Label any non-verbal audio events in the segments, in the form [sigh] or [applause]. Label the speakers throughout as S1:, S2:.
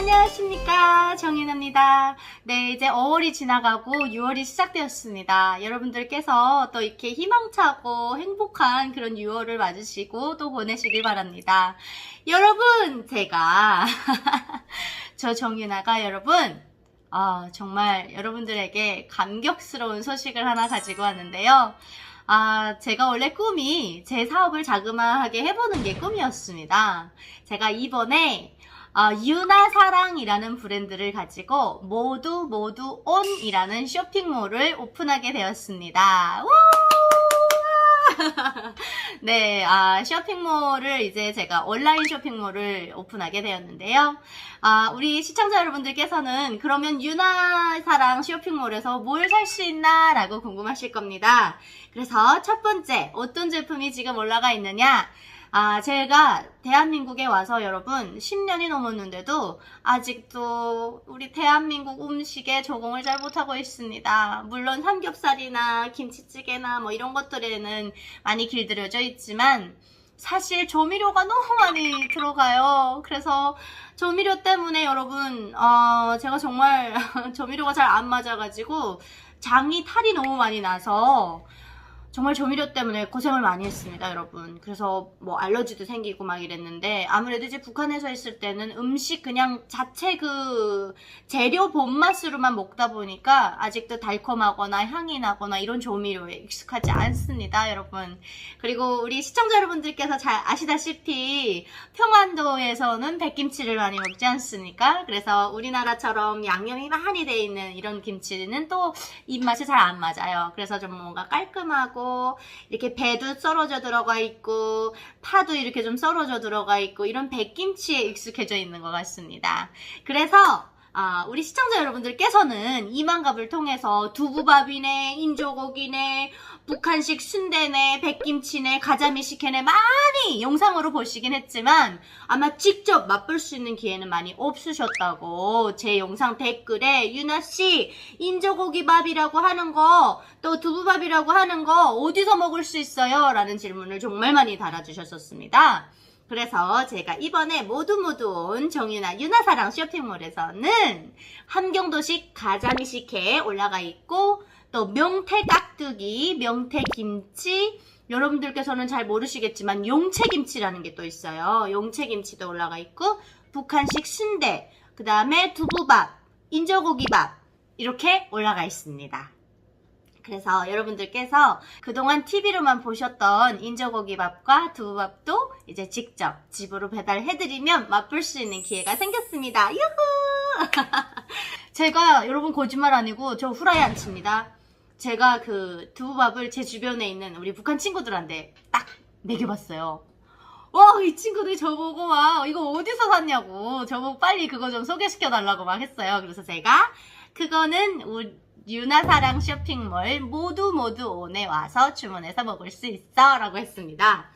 S1: 안녕하십니까. 정윤아입니다. 네, 이제 5월이 지나가고 6월이 시작되었습니다. 여러분들께서 또 이렇게 희망차고 행복한 그런 6월을 맞으시고 또 보내시길 바랍니다. 여러분, 제가, [laughs] 저 정윤아가 여러분, 아, 정말 여러분들에게 감격스러운 소식을 하나 가지고 왔는데요. 아, 제가 원래 꿈이 제 사업을 자그마하게 해보는 게 꿈이었습니다. 제가 이번에 아, 유나사랑이라는 브랜드를 가지고 모두 모두 온이라는 쇼핑몰을 오픈하게 되었습니다. 우! [laughs] 네, 아, 쇼핑몰을 이제 제가 온라인 쇼핑몰을 오픈하게 되었는데요. 아, 우리 시청자 여러분들께서는 그러면 유나사랑 쇼핑몰에서 뭘 살 수 있나? 라고 궁금하실 겁니다. 그래서 첫 번째, 어떤 제품이 지금 올라가 있느냐? 아, 제가 대한민국에 와서 여러분 10년이 넘었는데도 아직도 우리 대한민국 음식에 적응을 잘 못하고 있습니다. 물론 삼겹살이나 김치찌개나 뭐 이런 것들에는 많이 길들여져 있지만 사실 조미료가 너무 많이 들어가요. 그래서 조미료 때문에 여러분, 어, 제가 정말 [laughs] 조미료가 잘 안 맞아가지고 장이 탈이 너무 많이 나서 정말 조미료 때문에 고생을 많이 했습니다, 여러분. 그래서 뭐 알러지도 생기고 막 이랬는데 아무래도 이제 북한에서 있을 때는 음식 그냥 자체 그 재료 본맛으로만 먹다 보니까 아직도 달콤하거나 향이 나거나 이런 조미료에 익숙하지 않습니다, 여러분. 그리고 우리 시청자 여러분들께서 잘 아시다시피 평안도에서는 백김치를 많이 먹지 않습니까? 그래서 우리나라처럼 양념이 많이 돼 있는 이런 김치는 또 입맛이 잘 안 맞아요. 그래서 좀 뭔가 깔끔하고 이렇게 배도 썰어져 들어가 있고 파도 이렇게 좀 썰어져 들어가 있고 이런 백김치에 익숙해져 있는 것 같습니다. 그래서 아, 우리 시청자 여러분들께서는 이만갑을 통해서 두부밥이네, 인조고기네, 북한식 순대네, 백김치네, 가자미식회네 많이 영상으로 보시긴 했지만 아마 직접 맛볼 수 있는 기회는 많이 없으셨다고 제 영상 댓글에 유나씨 인조고기 밥이라고 하는 거 또 두부밥이라고 하는 거 어디서 먹을 수 있어요? 라는 질문을 정말 많이 달아주셨었습니다. 그래서 제가 이번에 모두 모두 온 정유나 유나사랑 쇼핑몰에서는 함경도식 가자미식회에 올라가 있고 또 명태 깍두기, 명태 김치, 여러분들께서는 잘 모르시겠지만 용채김치라는 게 또 있어요. 용채김치도 올라가 있고 북한식 순대, 그 다음에 두부밥, 인조고기밥 이렇게 올라가 있습니다. 그래서 여러분들께서 그동안 TV로만 보셨던 인조고기밥과 두부밥도 이제 직접 집으로 배달해드리면 맛볼 수 있는 기회가 생겼습니다. 유후! [laughs] 제가 여러분 거짓말 아니고 저 후라이 안 칩니다. 제가 그 두부밥을 제 주변에 있는 우리 북한 친구들한테 딱 먹여봤어요. 와, 이 친구들이 저보고 막, 이거 어디서 샀냐고. 저보고 빨리 그거 좀 소개시켜 달라고 막 했어요. 그래서 제가, 그거는 우리 유나사랑 쇼핑몰 모두 모두 온에 와서 주문해서 먹을 수 있어. 라고 했습니다.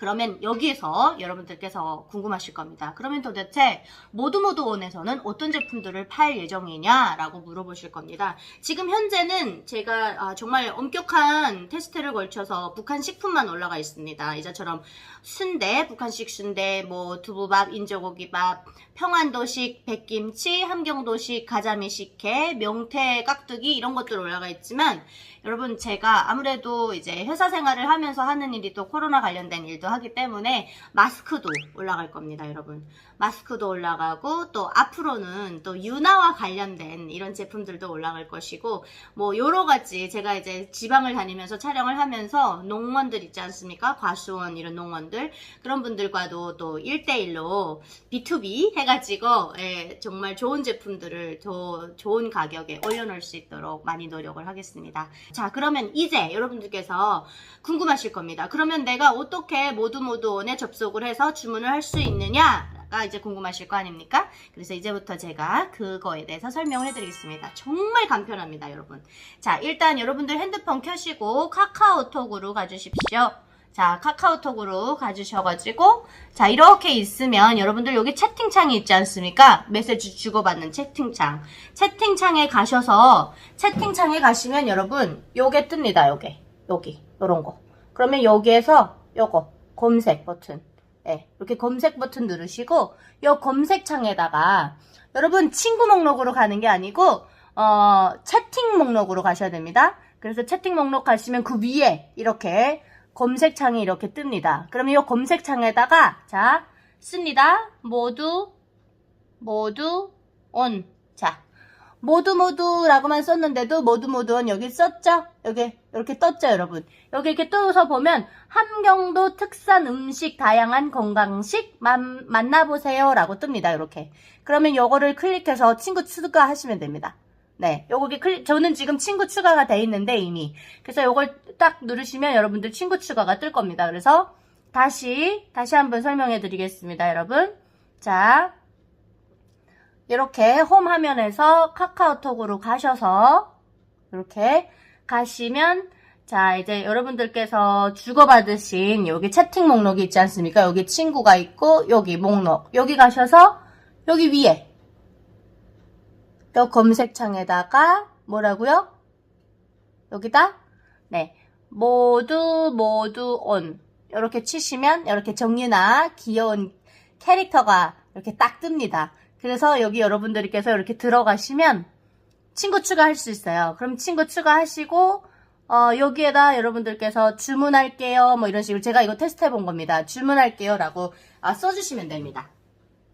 S1: 그러면 여기에서 여러분들께서 궁금하실 겁니다. 그러면 도대체 모두 모두 온에서는 어떤 제품들을 팔 예정이냐라고 물어보실 겁니다. 지금 현재는 제가 아, 정말 엄격한 테스트를 걸쳐서 북한 식품만 올라가 있습니다. 이자처럼 순대, 북한식 순대, 뭐 두부밥, 인조고기밥, 평안도식 백김치, 함경도식 가자미식회, 명태 깍두기 이런 것들 올라가 있지만 여러분 제가 아무래도 이제 회사 생활을 하면서 하는 일이 또 코로나 관련된 일도 하기 때문에 마스크도 올라갈 겁니다, 여러분. 마스크도 올라가고 또 앞으로는 또 유나와 관련된 이런 제품들도 올라갈 것이고 뭐 여러 가지 제가 이제 지방을 다니면서 촬영을 하면서 농원들 있지 않습니까? 과수원 이런 농원들 그런 분들과도 또 1대1로 B2B 해가지고 예, 정말 좋은 제품들을 더 좋은 가격에 올려놓을 수 있도록 많이 노력을 하겠습니다. 자 그러면 이제 여러분들께서 궁금하실 겁니다. 그러면 내가 어떻게 모두 모두 원에 접속을 해서 주문을 할 수 있느냐? 가 이제 궁금하실 거 아닙니까? 그래서 이제부터 제가 그거에 대해서 설명을 해드리겠습니다. 정말 간편합니다, 여러분. 자, 일단 여러분들 핸드폰 켜시고 카카오톡으로 가주십시오. 자, 카카오톡으로 가주셔가지고, 자, 이렇게 있으면 여러분들 여기 채팅창이 있지 않습니까? 메시지 주고받는 채팅창. 채팅창에 가셔서, 채팅창에 가시면 여러분, 요게 뜹니다, 요게. 여기. 요런 거. 그러면 여기에서 요거, 검색 버튼. 네, 이렇게 검색 버튼 누르시고 이 검색창에다가 여러분 친구 목록으로 가는 게 아니고 어, 채팅 목록으로 가셔야 됩니다. 그래서 채팅 목록 가시면 그 위에 이렇게 검색창이 이렇게 뜹니다. 그러면 이 검색창에다가 자 씁니다. 모두 모두 온. 자 모두 모두라고만 썼는데도 모두 모두 온 여기 썼죠? 여기 이렇게 떴죠, 여러분. 여기 이렇게 떠서 보면 함경도 특산 음식 다양한 건강식 만, 만나보세요 라고 뜹니다. 이렇게. 그러면 요거를 클릭해서 친구 추가하시면 됩니다. 네, 요거 클릭 저는 지금 친구 추가가 돼 있는데 이미. 그래서 요걸 딱 누르시면 여러분들 친구 추가가 뜰 겁니다. 그래서 다시 다시 한번 설명해 드리겠습니다, 여러분. 자, 이렇게 홈 화면에서 카카오톡으로 가셔서 이렇게 가시면 자 이제 여러분들께서 주고받으신 여기 채팅 목록이 있지 않습니까? 여기 친구가 있고 여기 목록 여기 가셔서 여기 위에 또 검색창에다가 뭐라고요? 여기다 네 모두 모두 온 이렇게 치시면 이렇게 정리나 귀여운 캐릭터가 이렇게 딱 뜹니다. 그래서 여기 여러분들께서 이렇게 들어가시면 친구 추가할 수 있어요. 그럼 친구 추가하시고 어, 여기에다 여러분들께서 주문할게요. 뭐 이런 식으로 제가 이거 테스트 해본 겁니다. 주문할게요 라고 아, 써주시면 됩니다.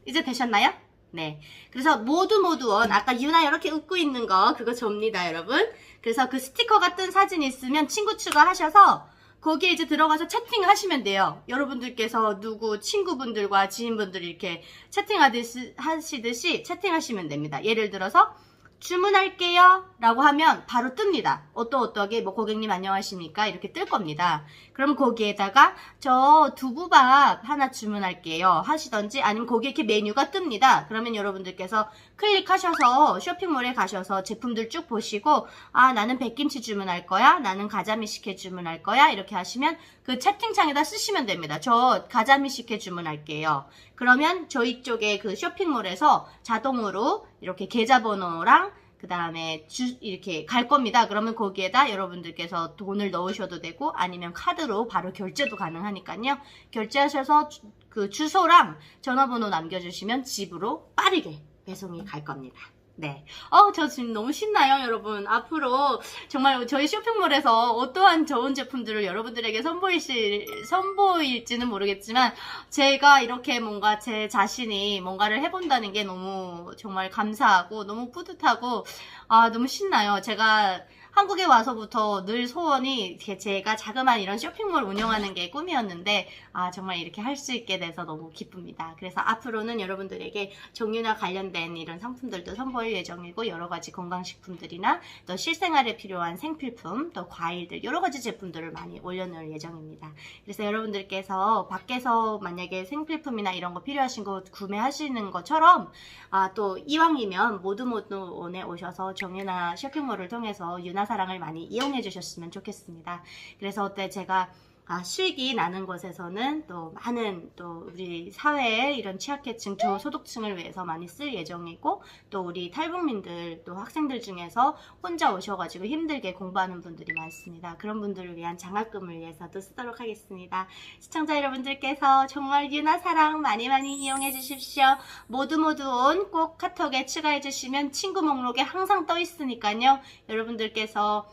S1: 이제 되셨나요? 네. 그래서 모두 모두 원 아까 유나 이렇게 웃고 있는 거 그거 접니다, 여러분. 그래서 그 스티커가 뜬 사진 있으면 친구 추가하셔서 거기에 이제 들어가서 채팅하시면 돼요. 여러분들께서 누구 친구분들과 지인분들 이렇게 채팅하듯이 하시듯이 채팅하시면 됩니다. 예를 들어서 주문할게요 라고 하면 바로 뜹니다. 어떠어떠하게 뭐 고객님 안녕하십니까 이렇게 뜰 겁니다. 그럼 거기에다가 저 두부밥 하나 주문할게요 하시던지 아니면 거기에 이렇게 메뉴가 뜹니다. 그러면 여러분들께서 클릭하셔서 쇼핑몰에 가셔서 제품들 쭉 보시고 아 나는 백김치 주문할 거야 나는 가자미 식혜 주문할 거야 이렇게 하시면 그 채팅창에다 쓰시면 됩니다. 저 가자미 식혜 주문할게요. 그러면 저희 쪽에 그 쇼핑몰에서 자동으로 이렇게 계좌번호랑 그 다음에 이렇게 갈 겁니다. 그러면 거기에다 여러분들께서 돈을 넣으셔도 되고 아니면 카드로 바로 결제도 가능하니까요. 결제하셔서 주- 그 주소랑 전화번호 남겨주시면 집으로 빠르게 배송이 갈 겁니다. 네. 어, 저 지금 너무 신나요, 여러분. 앞으로 정말 저희 쇼핑몰에서 어떠한 좋은 제품들을 여러분들에게 선보이실, 선보일지는 모르겠지만, 제가 이렇게 뭔가 제 자신이 뭔가를 해본다는 게 너무 정말 감사하고, 너무 뿌듯하고, 아, 너무 신나요. 제가 한국에 와서부터 늘 소원이 제가 자그마한 이런 쇼핑몰 운영하는 게 꿈이었는데 아 정말 이렇게 할 수 있게 돼서 너무 기쁩니다. 그래서 앞으로는 여러분들에게 종류나 관련된 이런 상품들도 선보일 예정이고 여러 가지 건강식품들이나 또 실생활에 필요한 생필품 또 과일들 여러 가지 제품들을 많이 올려놓을 예정입니다. 그래서 여러분들께서 밖에서 만약에 생필품이나 이런 거 필요하신 거 구매하시는 것처럼 아, 또 이왕이면 모두 모두 온에 오셔서 정유나 쇼핑몰을 통해서 유나 사랑을 많이 이용해 주셨으면 좋겠습니다. 그래서 어때 제가 아, 수익이 나는 곳에서는 또 많은 또 우리 사회의 이런 취약계층, 저소득층을 위해서 많이 쓸 예정이고 또 우리 탈북민들 또 학생들 중에서 혼자 오셔가지고 힘들게 공부하는 분들이 많습니다. 그런 분들을 위한 장학금을 위해서도 쓰도록 하겠습니다. 시청자 여러분들께서 정말 유나 사랑 많이 많이 이용해 주십시오. 모두 모두 온 꼭 카톡에 추가해 주시면 친구 목록에 항상 떠 있으니까요. 여러분들께서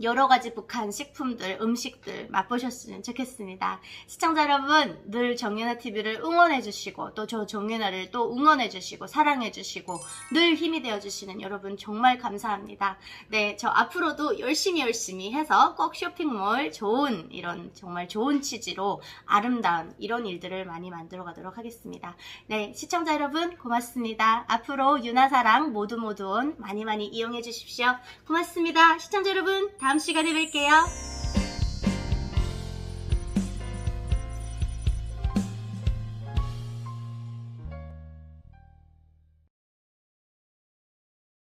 S1: 여러 가지 북한 식품들, 음식들 맛보셨으면 좋겠습니다. 시청자 여러분, 늘 정윤아 TV를 응원해주시고, 또 저 정윤아를 또 응원해주시고, 사랑해주시고, 늘 힘이 되어주시는 여러분 정말 감사합니다. 네, 저 앞으로도 열심히 열심히 해서 꼭 쇼핑몰 좋은, 이런 정말 좋은 취지로 아름다운 이런 일들을 많이 만들어 가도록 하겠습니다. 네, 시청자 여러분 고맙습니다. 앞으로 유나사랑 모두 모두 온 많이 많이 이용해 주십시오. 고맙습니다. 시청자 여러분, 다음 시간에 뵐게요.